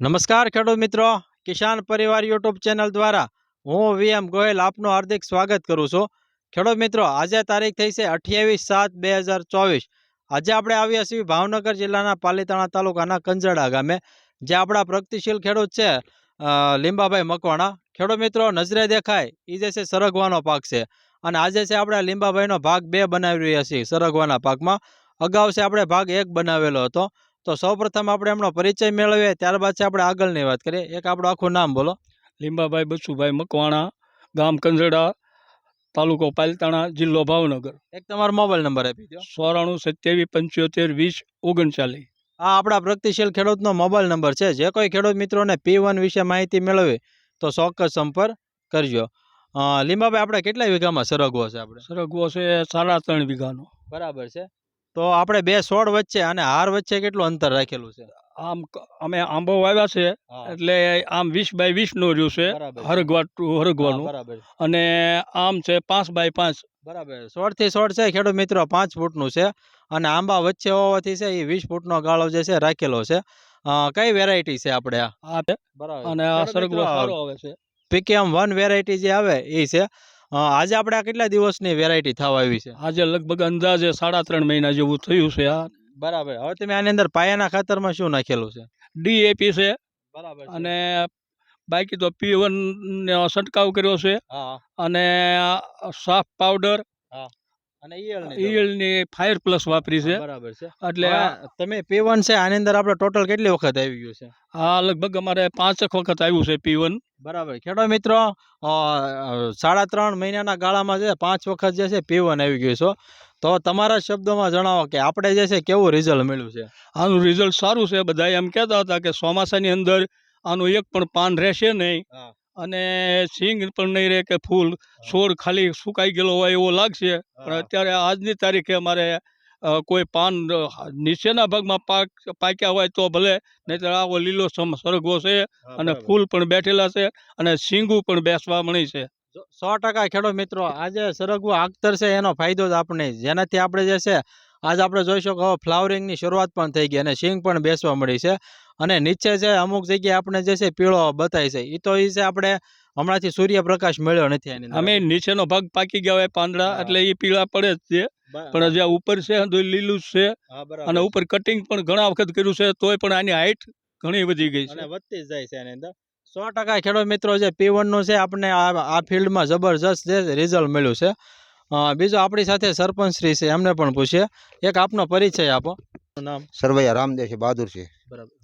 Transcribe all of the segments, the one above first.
નમસ્કાર ખેડૂત મિત્રો. કિસાન પરિવાર યુટ્યુબ ચેનલ દ્વારા હું વીએમ ગોયલ આપનું હાર્દિક સ્વાગત કરું છું. ખેડૂત મિત્રો, આજે તારીખ થઈ છે અઠ્યાવીસ સાત બે હજાર ચોવીસ. આજે આપણે આવ્યા છીએ ભાવનગર જિલ્લાના પાલીતાણા તાલુકાના કંજડા ગામે જે આપણા પ્રગતિશીલ ખેડૂત છે લીંબાભાઈ મકવાણા. ખેડૂત મિત્રો, નજરે દેખાય એ જે છે સરગવાનો પાક છે. અને આજે છે આપણે લીંબાભાઈનો ભાગ બે બનાવી રહ્યા છીએ સરગવાના પાકમાં. અગાઉ છે આપણે ભાગ એક બનાવેલો હતો. તો સૌપ્રથમ આપણે એમનો પરિચય મેળવીએ ત્યારબાદ છે આપણે આગળની વાત કરીએ. એક આપણું આખું નામ બોલો. લીંબાભાઈ બસુભાઈ મકવાણા ગામ કંજડા તાલુકો પાલતાણા જિલ્લો ભાવનગર. એક તમારો મોબાઈલ નંબર આપી દો સોરાણું સત્યાવીસ પંચોતેર વીસ ઓગણચાલીસ. આ આપણા પ્રગતિશીલ ખેડૂતનો મોબાઈલ નંબર છે. જે કોઈ ખેડૂત મિત્રોને પી વન વિશે માહિતી મેળવી તો ચોક્કસ સંપર્ક કરજો. લીંબાભાઈ આપણે કેટલા વીઘામાં સરગવો છે આપણે? સરગવો છે સાડા ત્રણ વીઘાનો. બરાબર છે. તો આપણે બે છોડ વચ્ચે અને હાર વચ્ચે કેટલું અંતર રાખેલું છે? આમ અમે આંબો વાવ્યા છે એટલે આમ વીસ બાય વીસનું રહ્યું છે બરાબર. હરગવા હરગવાનું. અને આમ છે પાંચ બાય પાંચ. બરાબર. સોળથી સોળ છે ખેડૂત મિત્રો પાંચ ફૂટનું છે. અને આંબા વચ્ચે હોવાથી છે એ વીસ ફૂટનો ગાળો જે છે રાખેલો છે. કઈ વેરાયટી છે આપણે આ? બરાબર. અને આ સરગવો સારો આવે છે. પીકેએમ વન વેરાયટી જે આવે એ છે. આજે આપણે આ કેટલા દિવસની વેરાયટી થવા આવી છે? આજે લગભગ અંદાજે સાડા ત્રણ મહિના જેવું થયું છે આ. બરાબર. હવે તમે આની અંદર પાયાના ખાતરમાં શું નાખેલું છે? ડીએપી છે. બરાબર અને બાકી તો પી વન છંટકાવ કર્યો છે. અને સાફ પાવડર ઈયળની ઈયળની ફાયર પ્લસ વાપરી છે. બરાબર છે. એટલે આ- હવે તમે છે આની અંદર આપણે ટોટલ કેટલી વખત આવી ગયું છે? આ લગભગ અમારે પાંચેક વખત આવ્યું છે પી વન બરાબર. ખેડૂત મિત્રો સાડા ત્રણ મહિનાના ગાળામાં છે પાંચ વખત જે છે પીવન આવી ગયું છે. તો તમારા શબ્દોમાં જણાવો કે આપણે જે છે કેવું રિઝલ્ટ મળ્યું છે? આનું રિઝલ્ટ સારું છે. બધા એમ કહેતા હતા કે ચોમાસાની અંદર આનું એક પણ પાન રહેશે નહીં. હા. અને સિંગ પણ નહીં રહે કે ફૂલ. છોડ ખાલી સુકાઈ ગયેલો હોય એવો લાગશે. પણ અત્યારે આજની તારીખે અમારે કોઈ પાન નીચેના ભાગમાં પાક પાક્યા હોય તો ભલે. નહીંતર આવો લીલો સરગવો છે અને ફૂલ પણ બેઠેલા છે અને સિંગું પણ બેસવા મળી છે. સો- સો ટકા ખેડૂત મિત્રો આજે સરગવો આગતર છે એનો ફાયદો જ આપણે જેનાથી આપણે જે છે આજ આપણે જોઈ શકો ફ્લાવરિંગની શરૂઆત પણ થઈ ગઈ અને સિંગ પણ બેસવા મળી છે. અને નીચે છે અમુક જગ્યાએ આપણે જે છે પીળો બતાય છે એ તો એ છે આપણે હમણાંથી સૂર્યપ્રકાશ મળ્યો નથી એની અમે નીચેનો ભાગ પાકી ગયા હોય પાંદડા એટલે એ પીળા પડે જ છે. પણ જે ઉપર છે લીલું છે. અને ઉપર કટિંગ પણ ઘણા વખત કર્યું છે તોય પણ આની હાઈટ ઘણી વધી ગઈ છે. વધતી જાય છે એની અંદર. સો ટકા ખેડૂત મિત્રો જે પી નું છે આપણે આ ફિલ્ડમાં જબરજસ્ત રિઝલ્ટ મળ્યું છે. બીજું આપણી સાથે સરપંચ શ્રી છે એમને પણ પૂછીએ. એક આપનો પરિચય આપો. નામ? સરવૈયા રામદેવ છે બહાદુર છે. બરાબર.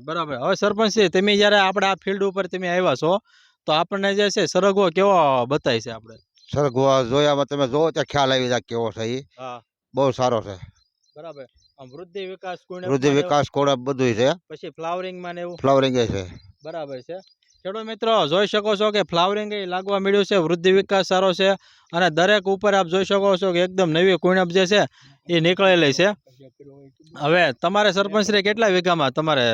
બરાબર. હવે સરપંચ શ્રી તમે જ્યારે આપણે આ ફિલ્ડ ઉપર તમે આવ્યા છો તો આપણને જે છે સરગવો કેવો બતાય છે આપણે? સરગવા જોયામાં તમે જોવો ત્યાં ખ્યાલ આવી જાય કેવો છે એ બહુ સારો છે. બરાબર. વૃદ્ધિ વિકાસ વૃદ્ધિ વિકાસ કોડા બધું છે. પછી ફ્લાવરિંગમાં એવું? ફ્લાવરિંગ છે. બરાબર છે. ખેડૂત મિત્રો જોઈ શકો છો કે ફ્લાવરિંગ એ લાગવા મળ્યું છે વૃદ્ધિ વિકાસ સારો છે અને દરેક ઉપર આપ જોઈ શકો છો કે એકદમ નવી કુણપ જે છે એ નીકળેલી છે. હવે તમારે સરપંચ શ્રી કેટલા વીઘામાં તમારે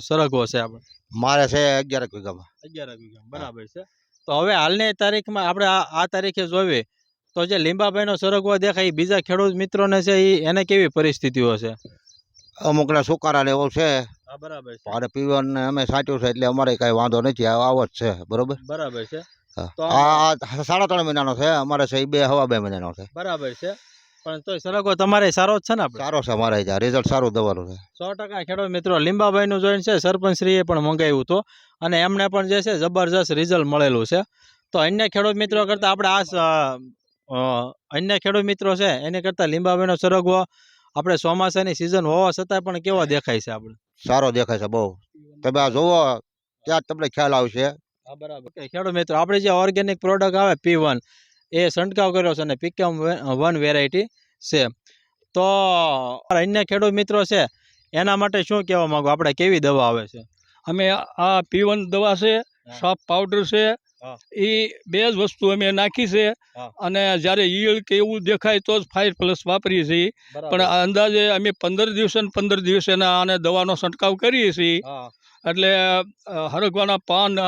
સરગવો છે આપણે મારે છે અગિયાર વીઘામાં. અગિયાર વીઘા બરાબર છે. તો હવે હાલની તારીખમાં આપણે આ આ તારીખે જોઈએ તો જે લીંબાભાઈનો સરગવો દેખાય એ બીજા ખેડૂત મિત્રોને છે એ એને કેવી પરિસ્થિતિઓ છે? અમુકના સુકારા લેવો છે. બરાબર છે. અને પીવન અમે સાચું છે એટલે અમારે કઈ વાંધો નથી આવો જ છે બરોબર? બરાબર છે. આ સાડા ત્રણ મહિનાનો છે અમારે છે બે હવા બે મહિનાનો છે. બરાબર છે. પણ તો સરગો તમારે સારો જ છે ને સારો છે અમારે રિઝલ્ટ સારું દવાનું છે. સો ટકા ખેડૂત મિત્રો લીંબાભાઈનું જોઈન છે સરપંચશ્રીએ પણ મંગાવ્યું હતું. અને એમને પણ જે છે જબરજસ્ત રિઝલ્ટ મળેલું છે. તો અન્ય ખેડૂત મિત્રો કરતાં આપણે આ અન્ય ખેડૂત મિત્રો છે એની કરતાં લીંબાભાઈનો સરગવો આપણે ચોમાસાની સિઝન હોવા છતાં પણ કેવો દેખાય છે આપણે? સારો દેખાય છે બહુ. તમે આ જોવો ત્યાં તમને ખ્યાલ આવશે? બરાબર. ખેડૂત મિત્રો આપણે જે ઓર્ગેનિક પ્રોડક્ટ આવે પી વન એ છંટકાવ કર્યો છે અને પીકેમ વન વેરાયટી છે. તો અન્ય ખેડૂત મિત્રો છે એના માટે શું કહેવા માગું? આપણે કેવી દવા આવે છે? અમે આ પી વન દવા છે સોફ પાવડર છે. એ બે જ વસ્તુ અમે નાખી છે અને જ્યારે ઈયળ કે એવું દેખાય તો જ ફાયર પ્લસ વાપરીએ છીએ. પણ આ અંદાજે અમે પંદર દિવસે પંદર દિવસે આને દવાનો છંટકાવ કરીએ છીએ. એટલે હરગવાના પાન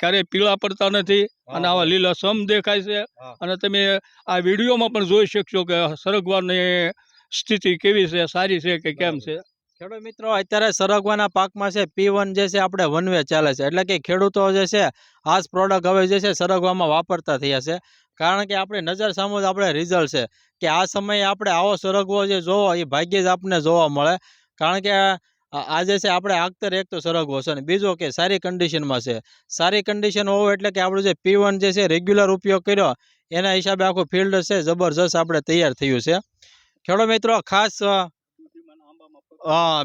ક્યારેય પીળા પડતા નથી અને આવા લીલા સમ દેખાય છે. અને તમે આ વિડીયોમાં પણ જોઈ શકશો કે સરગવાની સ્થિતિ કેવી છે સારી છે કે કેમ છે? ખેડૂત મિત્રો, અત્યારે સરગવાના પાકમાં છે પી વન જે છે આપણે વન વે ચાલે છે. એટલે કે ખેડૂતો જે છે, આ જ પ્રોડક્ટ હવે જે છે, સરગવામાં વાપરતા થયા છે. કારણ કે આપણે નજર સામું આપણે રિઝલ્ટ છે કે આ સમયે આપણે આવો સરગવો જે જોવો, એ ભાગ્યે જ આપણને જોવા મળે. કારણ કે આ જે છે, આપણે આગતર એક તો સરગવો છે અને બીજો કે સારી કન્ડિશનમાં છે. સારી કન્ડિશન હોવું એટલે કે આપણું જે પી વન જે છે રેગ્યુલર ઉપયોગ કર્યો, એના હિસાબે આખું ફિલ્ડ છે, જબરજસ્ત આપણે તૈયાર થયું છે. ખેડૂત મિત્રો, ખાસ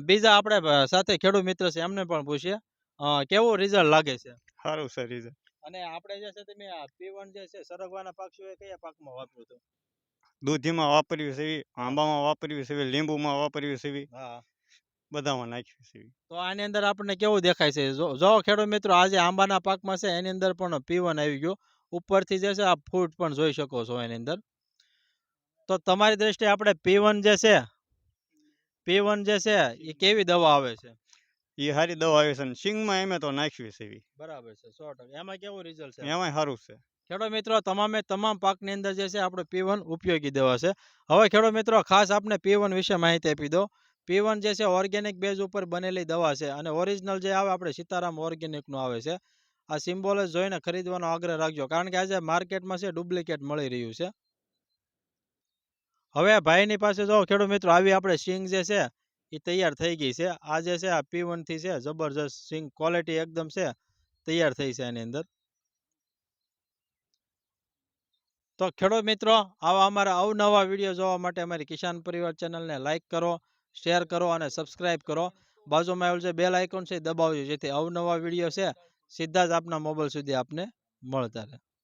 બીજા આપણે સાથે ખેડૂત મિત્ર છે એમને પણ પૂછીએ. કેવું રિઝલ્ટ લાગે છે? સારું છે રિઝલ્ટ અને આપણે જે છે તમે પીવણ જે છે સરગવાના પાક સિવાય કયા પાકમાં વાપર્યું હતું દૂધીમાં વાપર્યું છે આંબામાં વાપર્યું છે લીંબુમાં વાપર્યું છે હા. બધામાં નાખ્યું છે. તો આની અંદર આપણને કેવું દેખાય છે? જો જો ખેડૂત મિત્રો આજે આંબાના પાકમાં છે એની અંદર પણ પીવન આવી ગયું. ઉપરથી જે છે આ ફૂટ પણ જોઈ શકો છો એની અંદર. તો તમારી દ્રષ્ટિએ આપણે પીવન જે છે P1 જે છે એ કેવી દવા આવે છે? એ સારી દવા આવી છે ને સિંગમાં એમે તો નાખ્યું છે એવી બરાબર છે સો ટકા. એમાં કેવું રિઝલ્ટ છે? એમાંય સારું છે. ખેડૂત મિત્રો તમામે તમામ પાકની અંદર જે છે આપણે P1 ઉપયોગી દવા છે. હવે ખેડૂત મિત્રો ખાસ આપને P1 વિશે માહિતી આપી દો P1 જે છે ઓર્ગેનિક બેઝ ઉપર બનેલી દવા છે અને ઓરિજિનલ જે આવે આપણે સીતારામ ઓર્ગેનિકનું આવે છે. આ સિમ્બોલ જોઈને ખરીદવાનો આગ્રહ રાખજો. કારણ કે આજે માર્કેટમાં છે ડુપ્લિકેટ મળી રહ્યું છે. હવે ભાઈની પાસે જો ખેડૂત મિત્રો આવી આપણે સિંગ જે છે એ તૈયાર થઈ ગઈ છે. આ જે છે, આ પી થી છે, જબરજસ્ત સિંગ ક્વોલિટી એકદમ છે, તૈયાર થઈ છે એની અંદર. તો ખેડૂત મિત્રો, આવા અમારા અવનવા વીડિયો જોવા માટે અમારી કિસાન પરિવાર ચેનલને લાઇક કરો શેર કરો અને સબસ્ક્રાઇબ કરો. બાજુમાં આવેલું જે બેલ આઇકોન છે દબાવજો, જેથી અવનવા વીડિયો છે, સીધા જ આપના મોબાઈલ સુધી આપને મળતા રહે.